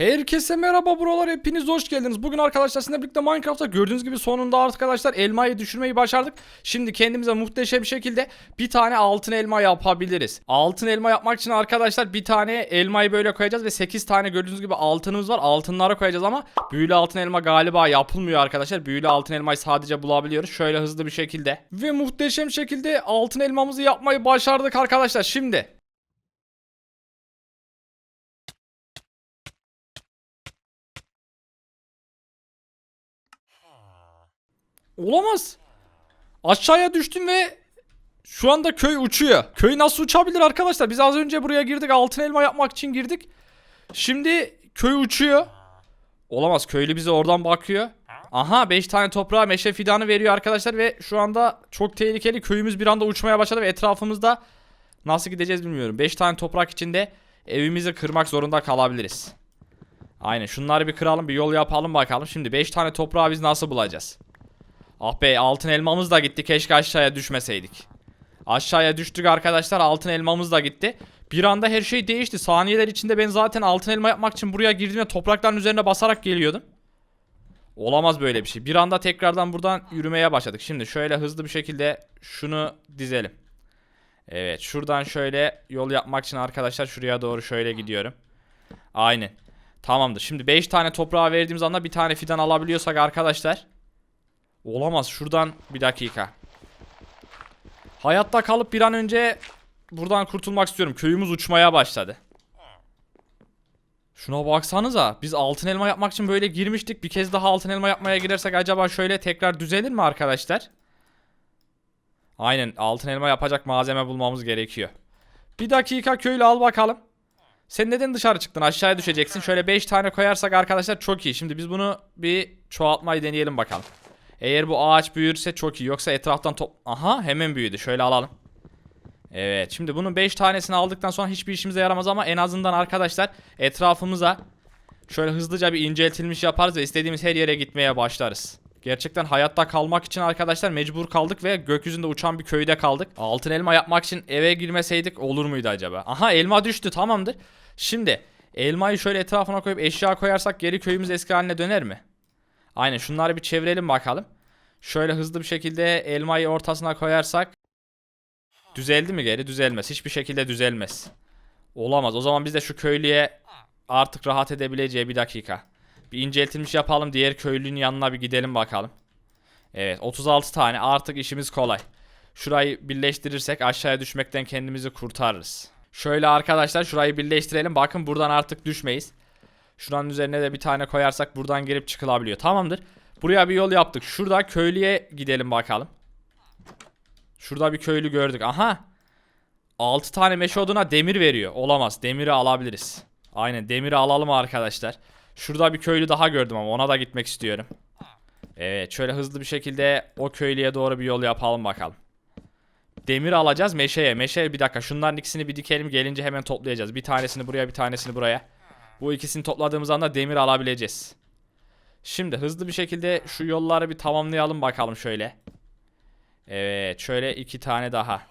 Herkese merhaba buralar hepiniz hoş geldiniz. Bugün arkadaşlar sizinle birlikte Minecraft'ta gördüğünüz gibi sonunda arkadaşlar elmayı düşürmeyi başardık. Şimdi kendimize muhteşem bir şekilde bir tane altın elma yapabiliriz. Altın elma yapmak için arkadaşlar bir tane elmayı böyle koyacağız ve 8 tane gördüğünüz gibi altınımız var. Altınlara koyacağız ama büyülü altın elma galiba yapılmıyor arkadaşlar. Büyülü altın elmayı sadece bulabiliyoruz. Şöyle hızlı bir şekilde. Ve muhteşem şekilde altın elmamızı yapmayı başardık arkadaşlar. Şimdi Olamaz. Aşağıya düştüm ve şu anda köy uçuyor. Köy nasıl uçabilir arkadaşlar? Biz az önce buraya girdik. Altın elma yapmak için girdik. Şimdi köy uçuyor. Olamaz. Köylü bize oradan bakıyor. Aha 5 tane toprağa meşe fidanı veriyor arkadaşlar ve şu anda çok tehlikeli. Köyümüz bir anda uçmaya başladı ve etrafımızda nasıl gideceğiz bilmiyorum. 5 tane toprak içinde evimizi kırmak zorunda kalabiliriz. Aynen şunları bir kıralım bir yol yapalım bakalım. Şimdi 5 tane toprağı biz nasıl bulacağız? Ah be altın elmamız da gitti. Keşke aşağıya düşmeseydik. Aşağıya düştük arkadaşlar. Altın elmamız da gitti. Bir anda her şey değişti. Saniyeler içinde ben zaten altın elma yapmak için buraya girdiğimde toprakların üzerine basarak geliyordum. Olamaz böyle bir şey. Bir anda tekrardan buradan yürümeye başladık. Şimdi şöyle hızlı bir şekilde şunu dizelim. Evet şuradan şöyle yol yapmak için arkadaşlar şuraya doğru şöyle gidiyorum. Aynen. Tamamdır. Şimdi 5 tane toprağa verdiğimiz anda bir tane fidan alabiliyorsak arkadaşlar. Olamaz. Şuradan bir dakika. Hayatta kalıp bir an önce buradan kurtulmak istiyorum. Köyümüz uçmaya başladı. Şuna baksanıza. Biz altın elma yapmak için böyle girmiştik. Bir kez daha altın elma yapmaya girersek acaba şöyle tekrar düzelir mi arkadaşlar? Aynen altın elma yapacak malzeme bulmamız gerekiyor. Bir dakika köylü al bakalım. Sen neden dışarı çıktın? Aşağıya düşeceksin. Şöyle 5 tane koyarsak arkadaşlar çok iyi. Şimdi biz bunu bir çoğaltmayı deneyelim bakalım. Eğer bu ağaç büyürse çok iyi. Yoksa etraftan top... Aha hemen büyüdü. Şöyle alalım. Evet şimdi bunun 5 tanesini aldıktan sonra hiçbir işimize yaramaz ama en azından arkadaşlar etrafımıza şöyle hızlıca bir inceltilmiş yaparız ve istediğimiz her yere gitmeye başlarız. Gerçekten hayatta kalmak için arkadaşlar mecbur kaldık ve gökyüzünde uçan bir köyde kaldık. Altın elma yapmak için eve girmeseydik olur muydu acaba? Aha elma düştü tamamdır. Şimdi elmayı şöyle etrafına koyup eşya koyarsak geri köyümüz eski haline döner mi? Aynen şunları bir çevirelim bakalım. Şöyle hızlı bir şekilde elmayı ortasına koyarsak düzeldi mi geri? Düzelmez. Hiçbir şekilde düzelmez. Olamaz. O zaman biz de şu köylüye artık rahat edebileceği bir dakika. Bir inceltilmiş yapalım. Diğer köylünün yanına bir gidelim bakalım. Evet 36 tane artık işimiz kolay. Şurayı birleştirirsek aşağıya düşmekten kendimizi kurtarırız. Şöyle arkadaşlar şurayı birleştirelim. Bakın buradan artık düşmeyiz. Şuranın üzerine de bir tane koyarsak buradan girip çıkılabiliyor. Tamamdır. Buraya bir yol yaptık. Şurada köylüye gidelim bakalım. Şurada bir köylü gördük. Aha. 6 tane meşe oduna demir veriyor. Olamaz. Demiri alabiliriz. Aynen demiri alalım arkadaşlar. Şurada bir köylü daha gördüm ama ona da gitmek istiyorum. Evet şöyle hızlı bir şekilde o köylüye doğru bir yol yapalım bakalım. Demir alacağız meşeye. Meşe bir dakika şunların ikisini bir dikelim gelince hemen toplayacağız. Bir tanesini buraya bir tanesini buraya. Bu ikisini topladığımız anda demir alabileceğiz. Şimdi hızlı bir şekilde şu yolları bir tamamlayalım bakalım şöyle. Evet şöyle iki tane daha.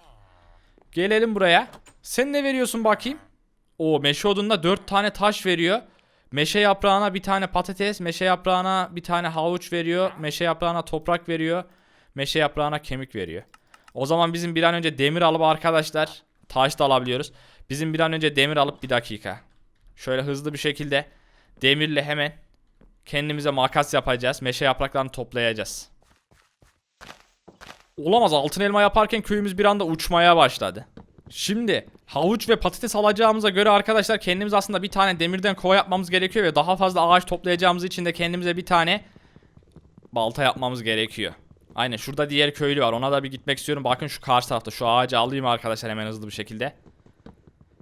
Gelelim buraya. Sen ne veriyorsun bakayım? O meşe odununda dört tane taş veriyor. Meşe yaprağına bir tane patates, meşe yaprağına bir tane havuç veriyor, meşe yaprağına toprak veriyor, meşe yaprağına kemik veriyor. O zaman bizim bir an önce demir alıp arkadaşlar taş da alabiliyoruz. Bizim bir an önce demir alıp bir dakika. Şöyle hızlı bir şekilde demirle hemen kendimize makas yapacağız. Meşe yapraklarını toplayacağız. Olamaz altın elma yaparken köyümüz bir anda uçmaya başladı. Şimdi havuç ve patates alacağımıza göre arkadaşlar kendimiz aslında bir tane demirden kova yapmamız gerekiyor ve daha fazla ağaç toplayacağımız için de kendimize bir tane balta yapmamız gerekiyor. Aynen şurada diğer köylü var ona da bir gitmek istiyorum. Bakın şu karşı tarafta şu ağacı alayım arkadaşlar hemen hızlı bir şekilde.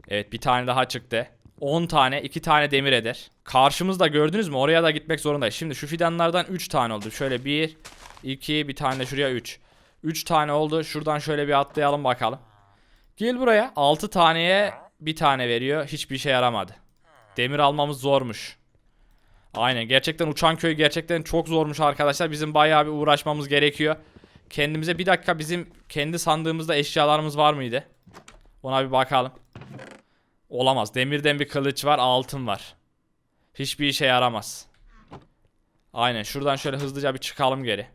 Evet bir tane daha çıktı. 10 tane 2 tane demir eder. Karşımızda gördünüz mü oraya da gitmek zorundayız. Şimdi şu fidanlardan 3 tane oldu. Şöyle 1 2 bir tane şuraya 3. 3 tane oldu. Şuradan şöyle bir atlayalım bakalım. Gel buraya. 6 taneye bir tane veriyor. Hiçbir şey yaramadı. Demir almamız zormuş. Aynen. Gerçekten uçan köy gerçekten çok zormuş arkadaşlar. Bizim bayağı bir uğraşmamız gerekiyor. Kendimize bir dakika bizim kendi sandığımızda eşyalarımız var mıydı? Ona bir bakalım. Olamaz. Demirden bir kılıç var, altın var. Hiçbir işe yaramaz. Aynen şuradan şöyle hızlıca bir çıkalım geri.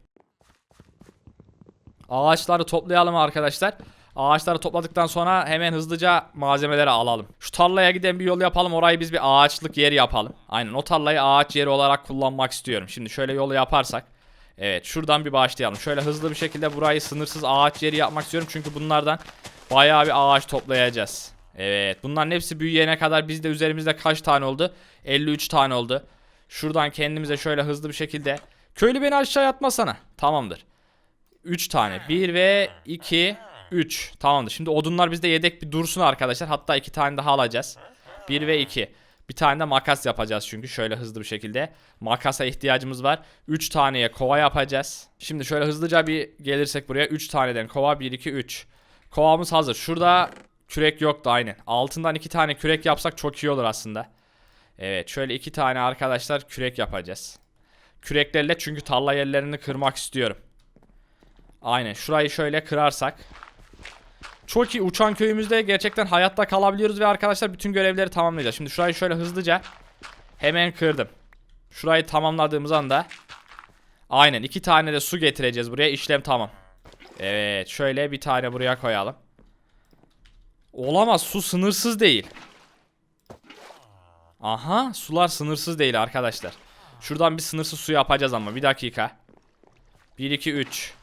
Ağaçları toplayalım arkadaşlar. Ağaçları topladıktan sonra hemen hızlıca malzemeleri alalım. Şu tarlaya giden bir yol yapalım. Orayı biz bir ağaçlık yeri yapalım. Aynen o tarlayı ağaç yeri olarak kullanmak istiyorum. Şimdi şöyle yolu yaparsak. Evet şuradan bir başlayalım. Şöyle hızlı bir şekilde burayı sınırsız ağaç yeri yapmak istiyorum. Çünkü bunlardan bayağı bir ağaç toplayacağız. Evet bunların hepsi büyüyene kadar bizde üzerimizde kaç tane oldu? 53 tane oldu. Şuradan kendimize şöyle hızlı bir şekilde. Köylü beni aşağı atmasana. Tamamdır. 3 tane. 1 ve 2 3. Tamamdır. Şimdi odunlar bizde yedek bir dursun arkadaşlar. Hatta 2 tane daha alacağız. 1 ve 2. Bir tane de makas yapacağız çünkü şöyle hızlı bir şekilde. Makasa ihtiyacımız var. 3 taneye kova yapacağız. Şimdi şöyle hızlıca bir gelirsek buraya 3 taneden kova 1 2 3. Kovamız hazır. Şurada kürek yoktu aynen. Altından 2 tane kürek yapsak çok iyi olur aslında. Evet şöyle 2 tane arkadaşlar kürek yapacağız. Küreklerle çünkü tarla yerlerini kırmak istiyorum. Aynen şurayı şöyle kırarsak. Çok iyi uçan köyümüzde gerçekten hayatta kalabiliyoruz ve arkadaşlar bütün görevleri tamamlayacağız. Şimdi şurayı şöyle hızlıca hemen kırdım. Şurayı tamamladığımız anda aynen iki tane de su getireceğiz buraya işlem tamam. Evet şöyle bir tane buraya koyalım. Olamaz su sınırsız değil. Aha sular sınırsız değil arkadaşlar. Şuradan bir sınırsız su yapacağız ama bir dakika. 1 2 3.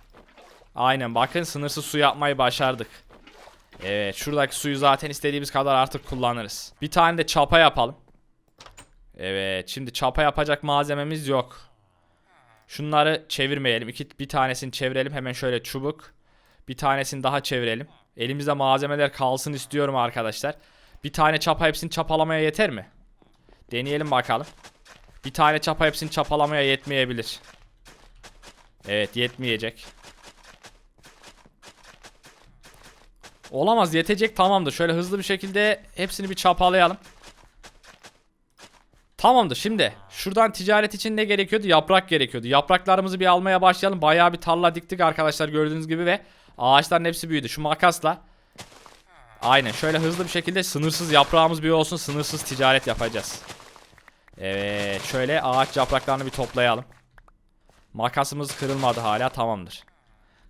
Aynen bakın sınırsız su yapmayı başardık. Evet şuradaki suyu zaten istediğimiz kadar artık kullanırız. Bir tane de çapa yapalım. Evet şimdi çapa yapacak malzememiz yok. Şunları çevirmeyelim. İki, bir tanesini çevirelim hemen şöyle çubuk. Bir tanesini daha çevirelim. Elimizde malzemeler kalsın istiyorum arkadaşlar. Bir tane çapa hepsini çapalamaya yeter mi? Deneyelim bakalım. Bir tane çapa hepsini çapalamaya yetmeyebilir. Evet yetmeyecek. Olamaz yetecek tamamdır. Şöyle hızlı bir şekilde hepsini bir çapalayalım. Tamamdır şimdi. Şuradan ticaret için ne gerekiyordu? Yaprak gerekiyordu. Yapraklarımızı bir almaya başlayalım. Bayağı bir tarla diktik arkadaşlar gördüğünüz gibi ve ağaçların hepsi büyüdü. Şu makasla Aynen şöyle hızlı bir şekilde sınırsız yaprağımız bir olsun. Sınırsız ticaret yapacağız. Evet şöyle ağaç yapraklarını bir toplayalım. Makasımız kırılmadı hala tamamdır.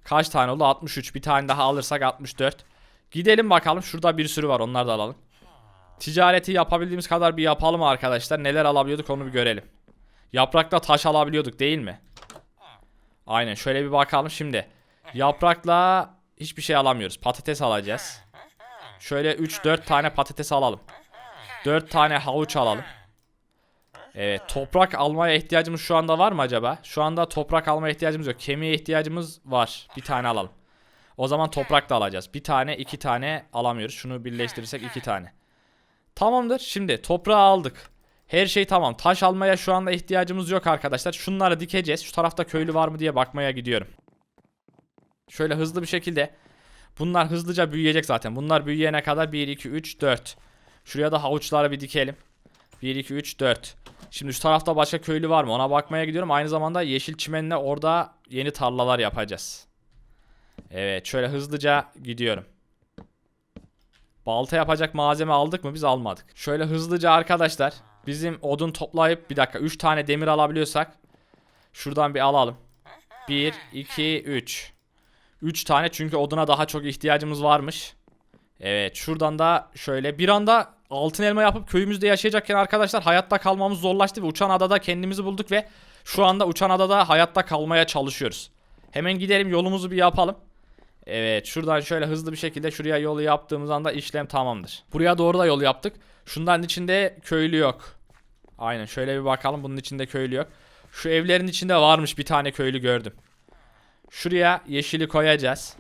Kaç tane oldu? 63. Bir tane daha alırsak 64. Gidelim bakalım. Şurada bir sürü var. Onları da alalım. Ticareti yapabildiğimiz kadar bir yapalım arkadaşlar. Neler alabiliyorduk onu bir görelim. Yaprakla taş alabiliyorduk değil mi? Aynen. Şöyle bir bakalım şimdi. Yaprakla hiçbir şey alamıyoruz. Patates alacağız. Şöyle 3-4 tane patates alalım. 4 tane havuç alalım. Evet toprak almaya ihtiyacımız şu anda var mı acaba? Şu anda toprak almaya ihtiyacımız yok. Kemiğe ihtiyacımız var. Bir tane alalım. O zaman toprak da alacağız. Bir tane iki tane alamıyoruz. Şunu birleştirirsek iki tane. Tamamdır. Şimdi toprağı aldık. Her şey tamam. Taş almaya şu anda ihtiyacımız yok arkadaşlar. Şunları dikeceğiz. Şu tarafta köylü var mı diye bakmaya gidiyorum. Şöyle hızlı bir şekilde. Bunlar hızlıca büyüyecek zaten. Bunlar büyüyene kadar 1, 2, 3, 4. Şuraya da havuçları bir dikelim. 1, 2, 3, 4. Şimdi şu tarafta başka köylü var mı? Ona bakmaya gidiyorum. Aynı zamanda yeşil çimenle orada yeni tarlalar yapacağız. Evet şöyle hızlıca gidiyorum. Balta yapacak malzeme aldık mı? Biz almadık. Şöyle hızlıca arkadaşlar. Bizim odun toplayıp bir dakika 3 tane demir alabiliyorsak. Şuradan bir alalım. 1, 2, 3. 3 tane çünkü oduna daha çok ihtiyacımız varmış. Evet şuradan da şöyle bir anda altın elma yapıp köyümüzde yaşayacakken arkadaşlar hayatta kalmamız zorlaştı ve uçan adada kendimizi bulduk ve şu anda uçan adada hayatta kalmaya çalışıyoruz. Hemen gidelim yolumuzu bir yapalım. Evet şuradan şöyle hızlı bir şekilde şuraya yolu yaptığımız anda işlem tamamdır. Buraya doğru da yol yaptık. Şunların içinde köylü yok. Aynen şöyle bir bakalım bunun içinde köylü yok. Şu evlerin içinde varmış bir tane köylü gördüm. Şuraya yeşili koyacağız.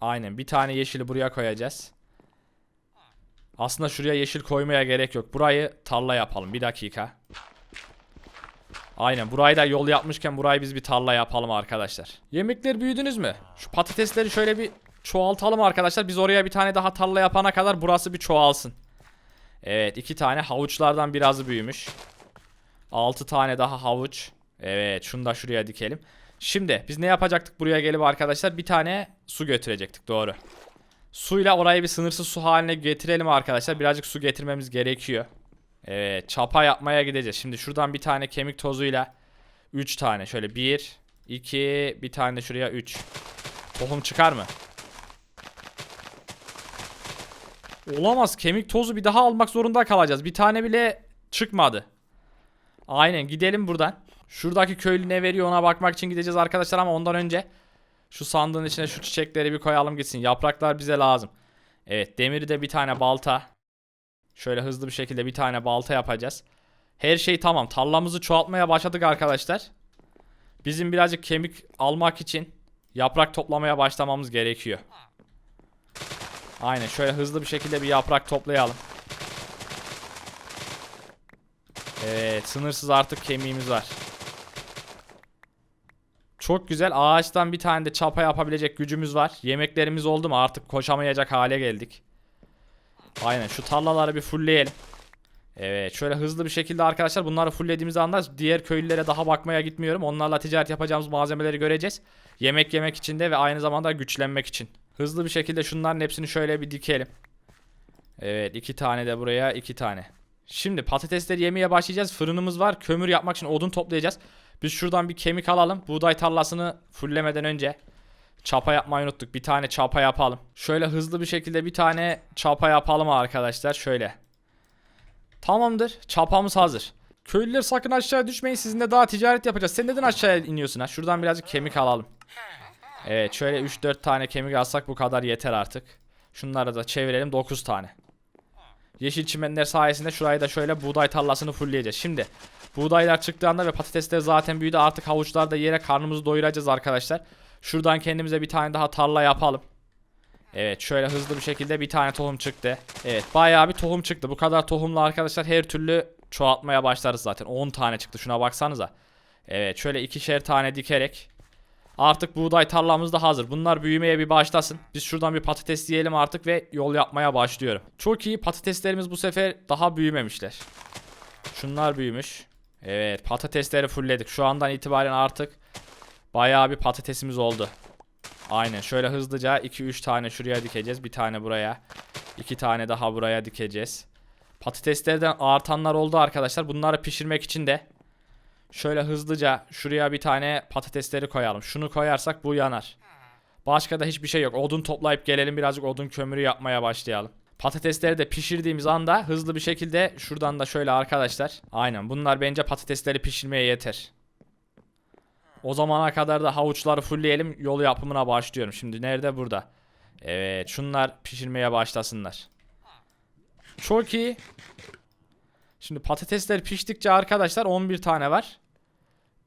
Aynen bir tane yeşili buraya koyacağız. Aslında şuraya yeşil koymaya gerek yok. Burayı tarla yapalım. Bir dakika. Aynen burayı da yol yapmışken burayı biz bir tarla yapalım arkadaşlar. Yemekler büyüdünüz mü? Şu patatesleri şöyle bir çoğaltalım arkadaşlar. Biz oraya bir tane daha tarla yapana kadar burası bir çoğalsın. Evet iki tane havuçlardan birazı büyümüş. 6 tane daha havuç. Evet şunu da şuraya dikelim. Şimdi biz ne yapacaktık buraya gelip arkadaşlar? Bir tane su götürecektik doğru. Suyla orayı bir sınırsız su haline getirelim arkadaşlar. Birazcık su getirmemiz gerekiyor. Evet çapa yapmaya gideceğiz. Şimdi şuradan bir tane kemik tozuyla 3 tane şöyle 1 2 bir tane şuraya 3. Tohum çıkar mı? Olamaz. Kemik tozu bir daha almak zorunda kalacağız. Bir tane bile çıkmadı. Aynen gidelim buradan. Şuradaki köylü ne veriyor ona bakmak için gideceğiz arkadaşlar ama ondan önce şu sandığın içine şu çiçekleri bir koyalım gitsin. Yapraklar bize lazım. Evet demiri de bir tane balta. Şöyle hızlı bir şekilde bir tane balta yapacağız. Her şey tamam. Tarlamızı çoğaltmaya başladık arkadaşlar. Bizim birazcık kemik almak için yaprak toplamaya başlamamız gerekiyor. Aynen şöyle hızlı bir şekilde bir yaprak toplayalım. Evet sınırsız artık kemiğimiz var. Çok güzel ağaçtan bir tane de çapa yapabilecek gücümüz var. Yemeklerimiz oldu mu artık koşamayacak hale geldik. Aynen şu tarlaları bir fullleyelim. Evet şöyle hızlı bir şekilde arkadaşlar bunları fulllediğimiz anda diğer köylülere daha bakmaya gitmiyorum. Onlarla ticaret yapacağımız malzemeleri göreceğiz. Yemek yemek için de ve aynı zamanda güçlenmek için. Hızlı bir şekilde şunların hepsini şöyle bir dikelim. Evet iki tane de buraya iki tane. Şimdi patatesleri yemeye başlayacağız. Fırınımız var. Kömür yapmak için odun toplayacağız. Biz şuradan bir kemik alalım. Buğday tarlasını fullemeden önce. Çapa yapmayı unuttuk. Bir tane çapa yapalım. Şöyle hızlı bir şekilde bir tane çapa yapalım arkadaşlar. Şöyle. Tamamdır. Çapamız hazır. Köylüler sakın aşağıya düşmeyin. Sizinle daha ticaret yapacağız. Sen neden aşağıya iniyorsun ha? Şuradan birazcık kemik alalım. Evet şöyle 3-4 tane kemik alsak bu kadar yeter artık. Şunları da çevirelim 9 tane. Yeşil çimenler sayesinde şurayı da şöyle buğday tarlasını fullleyeceğiz. Şimdi buğdaylar çıktığında ve patatesler zaten büyüdü. Artık havuçlar da yere karnımızı doyuracağız arkadaşlar. Şuradan kendimize bir tane daha tarla yapalım. Evet şöyle hızlı bir şekilde bir tane tohum çıktı. Evet bayağı bir tohum çıktı. Bu kadar tohumla arkadaşlar her türlü çoğaltmaya başlarız zaten. 10 tane çıktı şuna baksanıza. Evet şöyle ikişer tane dikerek Artık buğday tarlamız da hazır. Bunlar büyümeye bir başlasın. Biz şuradan bir patates diyelim artık ve yol yapmaya başlıyorum. Çok iyi patateslerimiz bu sefer daha büyümemişler. Şunlar büyümüş. Evet patatesleri fullledik. Şu andan itibaren artık bayağı bir patatesimiz oldu. Aynen şöyle hızlıca 2-3 tane şuraya dikeceğiz. Bir tane buraya. 2 tane daha buraya dikeceğiz. Patateslerden artanlar oldu arkadaşlar. Bunları pişirmek için de Şöyle hızlıca şuraya bir tane patatesleri koyalım. Şunu koyarsak bu yanar. Başka da hiçbir şey yok. Odun toplayıp gelelim birazcık odun kömürü yapmaya başlayalım. Patatesleri de pişirdiğimiz anda hızlı bir şekilde şuradan da şöyle arkadaşlar. Aynen bunlar bence patatesleri pişirmeye yeter. O zamana kadar da havuçları fullleyelim. Yol yapımına başlıyorum. Şimdi nerede? Burada. Evet şunlar pişirmeye başlasınlar. Çok iyi. Şimdi patatesler piştikçe arkadaşlar 11 tane var.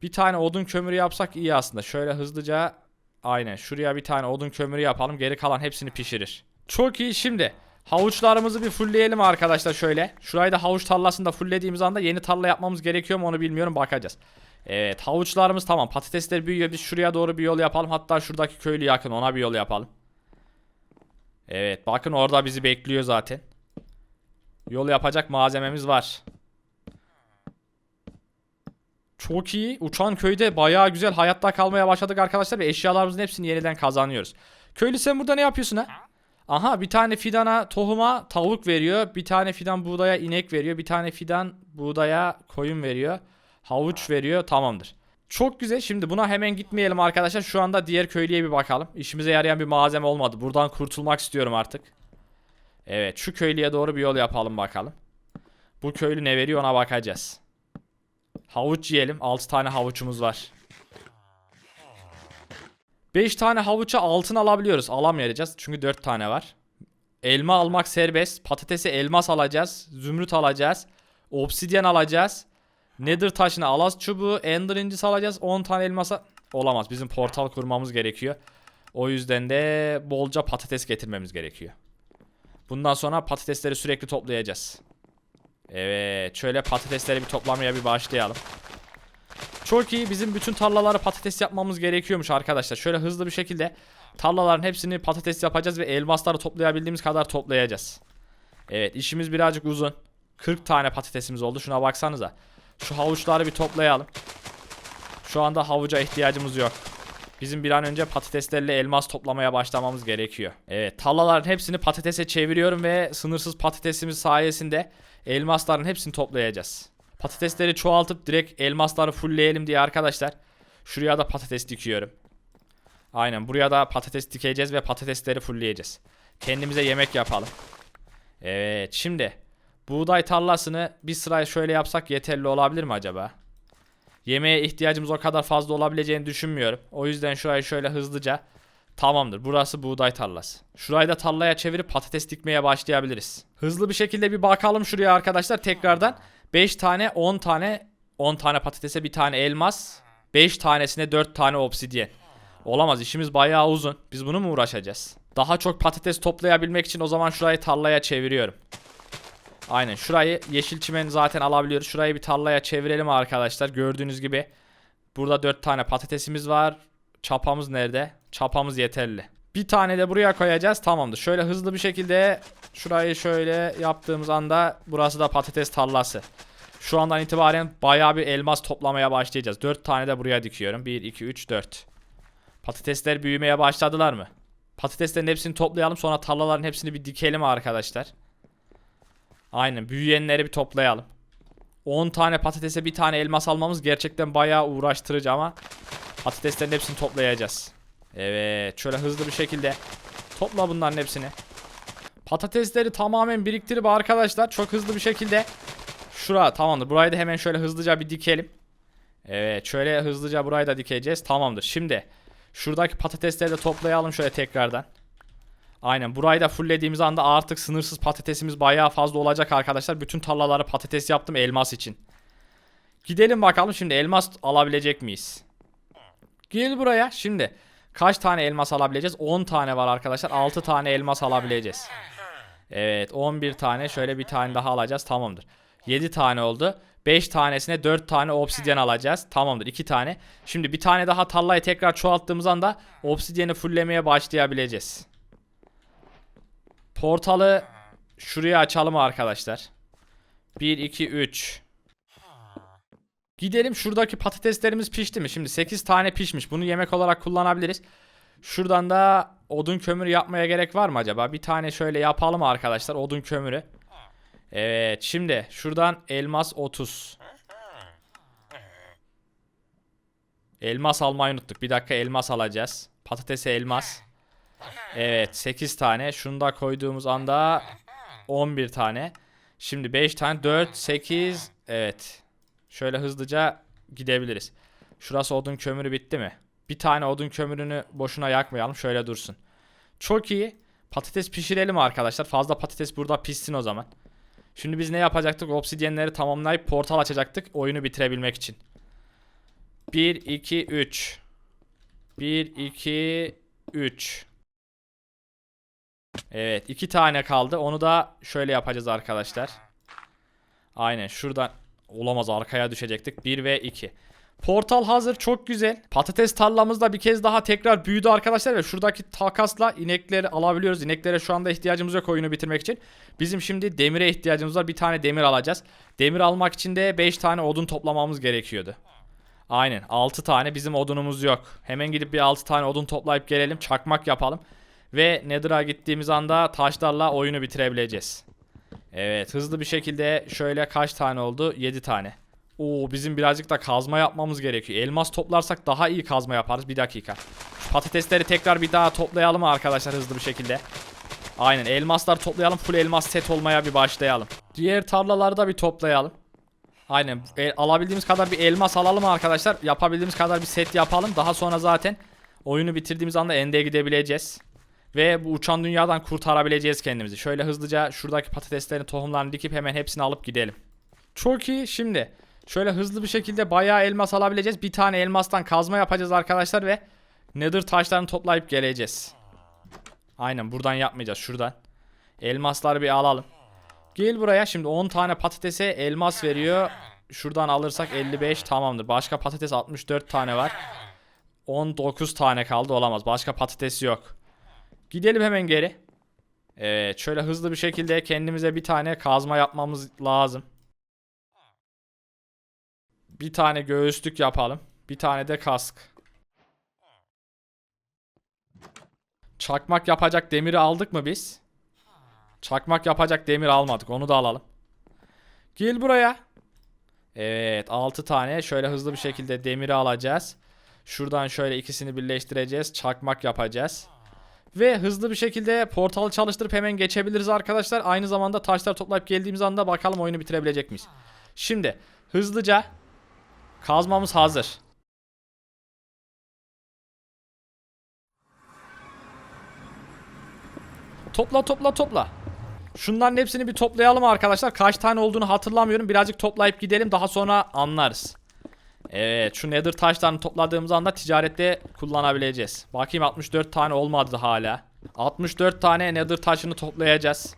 Bir tane odun kömürü yapsak iyi aslında. Şöyle hızlıca aynen şuraya bir tane odun kömürü yapalım. Geri kalan hepsini pişirir. Çok iyi şimdi. Havuçlarımızı bir fullleyelim arkadaşlar şöyle. Şurayı da havuç tarlasında fulllediğimiz anda yeni tarla yapmamız gerekiyor mu onu bilmiyorum bakacağız. Evet havuçlarımız tamam. Patatesler büyüyor. Biz şuraya doğru bir yol yapalım. Hatta şuradaki köylü yakın ona bir yol yapalım. Evet bakın orada bizi bekliyor zaten. Yol yapacak malzememiz var. Çok iyi. Uçan köyde bayağı güzel hayatta kalmaya başladık arkadaşlar ve eşyalarımızın hepsini yeniden kazanıyoruz. Köylü sen burada ne yapıyorsun ha? Aha bir tane fidana tohuma tavuk veriyor. Bir tane fidan buğdaya inek veriyor. Bir tane fidan buğdaya koyun veriyor. Havuç veriyor. Tamamdır. Çok güzel. Şimdi buna hemen gitmeyelim arkadaşlar. Şu anda diğer köylüye bir bakalım. İşimize yarayan bir malzeme olmadı. Buradan kurtulmak istiyorum artık. Evet şu köylüye doğru bir yol yapalım bakalım. Bu köylü ne veriyor ona bakacağız. Havuç yiyelim. 6 tane havuçumuz var. 5 tane havuça altın alabiliyoruz. Alamayacağız çünkü 4 tane var. Elma almak serbest. Patatesi elmas alacağız. Zümrüt alacağız. Obsidyen alacağız. Nether taşını alaz çubuğu. Ender incisi alacağız. 10 tane elmasa olamaz. Bizim portal kurmamız gerekiyor. O yüzden de bolca patates getirmemiz gerekiyor. Bundan sonra patatesleri sürekli toplayacağız. Evet şöyle patatesleri bir toplamaya bir başlayalım. Çok iyi bizim bütün tarlaları patates yapmamız gerekiyormuş arkadaşlar. Şöyle hızlı bir şekilde tarlaların hepsini patates yapacağız ve elmasları toplayabildiğimiz kadar toplayacağız. Evet işimiz birazcık uzun. 40 tane patatesimiz oldu şuna baksanıza. Şu havuçları bir toplayalım. Şu anda havuca ihtiyacımız yok. Bizim bir an önce patateslerle elmas toplamaya başlamamız gerekiyor. Evet tarlaların hepsini patatese çeviriyorum ve sınırsız patatesimiz sayesinde elmasların hepsini toplayacağız. Patatesleri çoğaltıp direkt elmasları fullleyelim diye arkadaşlar. Şuraya da patates dikiyorum. Aynen buraya da patates dikeceğiz ve patatesleri fullleyeceğiz. Kendimize yemek yapalım. Evet şimdi buğday tarlasını bir sıraya şöyle yapsak yeterli olabilir mi acaba? Yemeğe ihtiyacımız o kadar fazla olabileceğini düşünmüyorum. O yüzden şurayı şöyle hızlıca tamamdır. Burası buğday tarlası. Şurayı da tarlaya çevirip patates dikmeye başlayabiliriz. Hızlı bir şekilde bir bakalım şuraya arkadaşlar tekrardan. 5 tane 10 tane 10 tane patatese bir tane elmas 5 tanesine 4 tane obsidyen. Olamaz işimiz bayağı uzun. Biz bunu mu uğraşacağız? Daha çok patates toplayabilmek için o zaman şurayı tarlaya çeviriyorum. Aynen şurayı yeşil çimen zaten alabiliyoruz. Şurayı bir tarlaya çevirelim arkadaşlar. Gördüğünüz gibi burada 4 tane patatesimiz var. Çapamız nerede? Çapamız yeterli. Bir tane de buraya koyacağız. Tamamdır. Şöyle hızlı bir şekilde şurayı şöyle yaptığımız anda burası da patates tarlası. Şu andan itibaren bayağı bir elmas toplamaya başlayacağız. 4 tane de buraya dikiyorum. 1, 2, 3, 4. Patatesler büyümeye başladılar mı? Patateslerin hepsini toplayalım sonra tarlaların hepsini bir dikelim arkadaşlar. Aynen büyüyenleri bir toplayalım. 10 tane patatese bir tane elmas almamız gerçekten bayağı uğraştırıcı ama patateslerin hepsini toplayacağız. Evet şöyle hızlı bir şekilde topla bunların hepsini. Patatesleri tamamen biriktirip arkadaşlar çok hızlı bir şekilde şura tamamdır. Burayı da hemen şöyle hızlıca bir dikelim. Evet şöyle hızlıca burayı da dikeceğiz. Tamamdır. Şimdi şuradaki patatesleri de toplayalım şöyle tekrardan. Aynen burayı da fulllediğimiz anda artık sınırsız patatesimiz bayağı fazla olacak arkadaşlar. Bütün tarlaları patates yaptım elmas için. Gidelim bakalım şimdi elmas alabilecek miyiz? Gel buraya şimdi. Kaç tane elmas alabileceğiz? 10 tane var arkadaşlar. 6 tane elmas alabileceğiz. Evet 11 tane şöyle bir tane daha alacağız tamamdır. 7 tane oldu. 5 tanesine 4 tane obsidyen alacağız. Tamamdır 2 tane. Şimdi bir tane daha tarlayı tekrar çoğalttığımız anda obsidyeni fulllemeye başlayabileceğiz. Portalı şuraya açalım arkadaşlar. 1 2 3 Gidelim şuradaki patateslerimiz pişti mi? Şimdi 8 tane pişmiş. Bunu yemek olarak kullanabiliriz. Şuradan da odun kömürü yapmaya gerek var mı acaba? Bir tane şöyle yapalım arkadaşlar odun kömürü. Evet şimdi şuradan elmas 30. Elmas almayı unuttuk. Bir dakika elmas alacağız. Patatese elmas. Evet 8 tane. Şunu da koyduğumuz anda 11 tane. Şimdi 5 tane 4 8 evet. Şöyle hızlıca gidebiliriz. Şurası odun kömürü bitti mi? Bir tane odun kömürünü boşuna yakmayalım. Şöyle dursun. Çok iyi. Patates pişirelim arkadaşlar. Fazla patates burada pişsin o zaman. Şimdi biz ne yapacaktık? Obsidyenleri tamamlayıp portal açacaktık. Oyunu bitirebilmek için. 1, 2, 3. 1, 2, 3. Evet. iki tane kaldı. Onu da şöyle yapacağız arkadaşlar. Aynen. Şuradan olamaz arkaya düşecektik. 1 ve 2. Portal hazır çok güzel. Patates tarlamız da bir kez daha tekrar büyüdü arkadaşlar ve şuradaki takasla inekleri alabiliyoruz. İneklere şu anda ihtiyacımız yok oyunu bitirmek için. Bizim şimdi demire ihtiyacımız var. Bir tane demir alacağız. Demir almak için de 5 tane odun toplamamız gerekiyordu. Aynen 6 tane bizim odunumuz yok. Hemen gidip bir 6 tane odun toplayıp gelelim. Çakmak yapalım. Ve Nether'a gittiğimiz anda taşlarla oyunu bitirebileceğiz. Evet hızlı bir şekilde şöyle kaç tane oldu? 7 tane. Oo bizim birazcık da kazma yapmamız gerekiyor. Elmas toplarsak daha iyi kazma yaparız. Bir dakika. Şu patatesleri tekrar bir daha toplayalım arkadaşlar hızlı bir şekilde. Aynen elmaslar toplayalım. Full elmas set olmaya bir başlayalım. Diğer tarlaları da bir toplayalım. Aynen e, alabildiğimiz kadar bir elmas alalım arkadaşlar. Yapabildiğimiz kadar bir set yapalım. Daha sonra zaten oyunu bitirdiğimiz anda endeye gidebileceğiz. Ve bu uçan dünyadan kurtarabileceğiz kendimizi. Şöyle hızlıca şuradaki patateslerin tohumlarını dikip hemen hepsini alıp gidelim. Çok iyi. Şimdi şöyle hızlı bir şekilde bayağı elmas alabileceğiz. Bir tane elmastan kazma yapacağız arkadaşlar ve nether taşlarını toplayıp geleceğiz. Aynen buradan yapmayacağız şuradan. Elmasları bir alalım. Gel buraya şimdi 10 tane patatese elmas veriyor. Şuradan alırsak 55 tamamdır. Başka patates 64 tane var. 19 tane kaldı olamaz. Başka patates yok. Gidelim hemen geri. Evet şöyle hızlı bir şekilde kendimize bir tane kazma yapmamız lazım. Bir tane göğüslük yapalım. Bir tane de kask. Çakmak yapacak demiri aldık mı biz? Çakmak yapacak demir almadık. Onu da alalım. Gel buraya. Evet 6 tane şöyle hızlı bir şekilde demiri alacağız. Şuradan şöyle ikisini birleştireceğiz. Çakmak yapacağız. Ve hızlı bir şekilde portalı çalıştırıp hemen geçebiliriz arkadaşlar. Aynı zamanda taşlar toplayıp geldiğimiz anda bakalım oyunu bitirebilecek miyiz? Şimdi hızlıca kazmamız hazır. Topla topla topla. Şunların hepsini bir toplayalım arkadaşlar. Kaç tane olduğunu hatırlamıyorum. Birazcık toplayıp gidelim daha sonra anlarız. Evet şu nether taşlarını topladığımız anda ticarette kullanabileceğiz. Bakayım 64 tane olmadı hala. 64 tane nether taşını toplayacağız.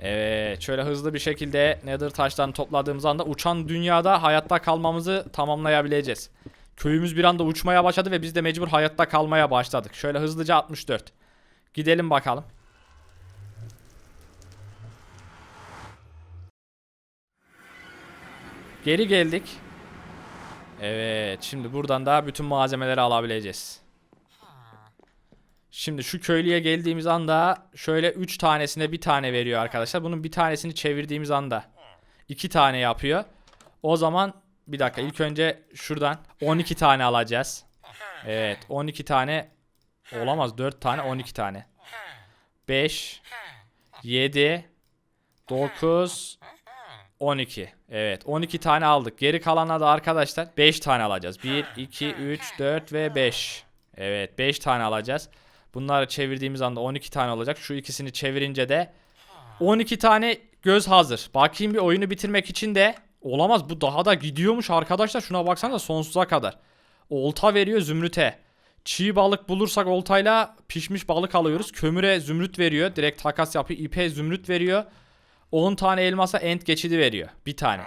Evet şöyle hızlı bir şekilde nether taşlarını topladığımız anda uçan dünyada hayatta kalmamızı tamamlayabileceğiz. Köyümüz bir anda uçmaya başladı ve biz de mecbur hayatta kalmaya başladık. Şöyle hızlıca 64. Gidelim bakalım. Geri geldik. Evet, şimdi buradan da bütün malzemeleri alabileceğiz. Şimdi şu köylüye geldiğimiz anda şöyle 3 tanesine bir tane veriyor arkadaşlar. Bunun bir tanesini çevirdiğimiz anda 2 tane yapıyor. O zaman bir dakika ilk önce şuradan 12 tane alacağız. Evet 12 tane olamaz 4 tane 12 tane. 5 7 9 12. Evet 12 tane aldık. Geri kalanına da arkadaşlar 5 tane alacağız. 1, 2, 3, 4 ve 5. Evet 5 tane alacağız. Bunları çevirdiğimiz anda 12 tane olacak. Şu ikisini çevirince de 12 tane göz hazır. Bakayım bir oyunu bitirmek için de olamaz. Bu daha da gidiyormuş arkadaşlar. Şuna baksana sonsuza kadar. Olta veriyor zümrüte. Çiğ balık bulursak oltayla pişmiş balık alıyoruz. Kömüre zümrüt veriyor. Direkt takas yapıyor. İpe zümrüt veriyor. 10 tane elmasa end geçidi veriyor. Bir tane.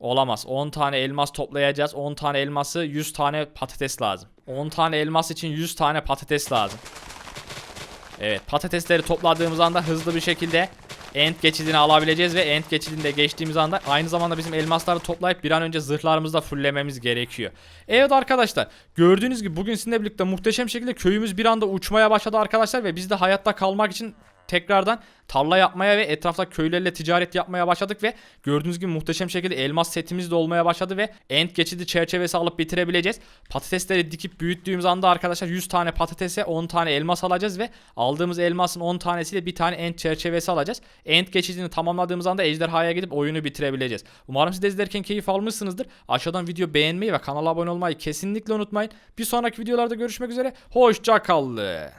Olamaz. 10 tane elmas toplayacağız. 10 tane elması 100 tane patates lazım. 10 tane elmas için 100 tane patates lazım. Evet patatesleri topladığımız anda hızlı bir şekilde end geçidini alabileceğiz ve end geçidinde geçtiğimiz anda aynı zamanda bizim elmasları toplayıp bir an önce zırhlarımızı da fulllememiz gerekiyor. Evet arkadaşlar gördüğünüz gibi bugün sizinle birlikte muhteşem şekilde köyümüz bir anda uçmaya başladı arkadaşlar ve biz de hayatta kalmak için tekrardan tarla yapmaya ve etrafta köylerle ticaret yapmaya başladık ve gördüğünüz gibi muhteşem şekilde elmas setimiz de olmaya başladı ve end geçidi çerçevesi alıp bitirebileceğiz. Patatesleri dikip büyüttüğümüz anda arkadaşlar 100 tane patatese 10 tane elmas alacağız ve aldığımız elmasın 10 tanesiyle bir tane end çerçevesi alacağız. End geçidini tamamladığımız anda ejderhaya gidip oyunu bitirebileceğiz. Umarım siz de izlerken keyif almışsınızdır. Aşağıdan video beğenmeyi ve kanala abone olmayı kesinlikle unutmayın. Bir sonraki videolarda görüşmek üzere. Hoşça kalın.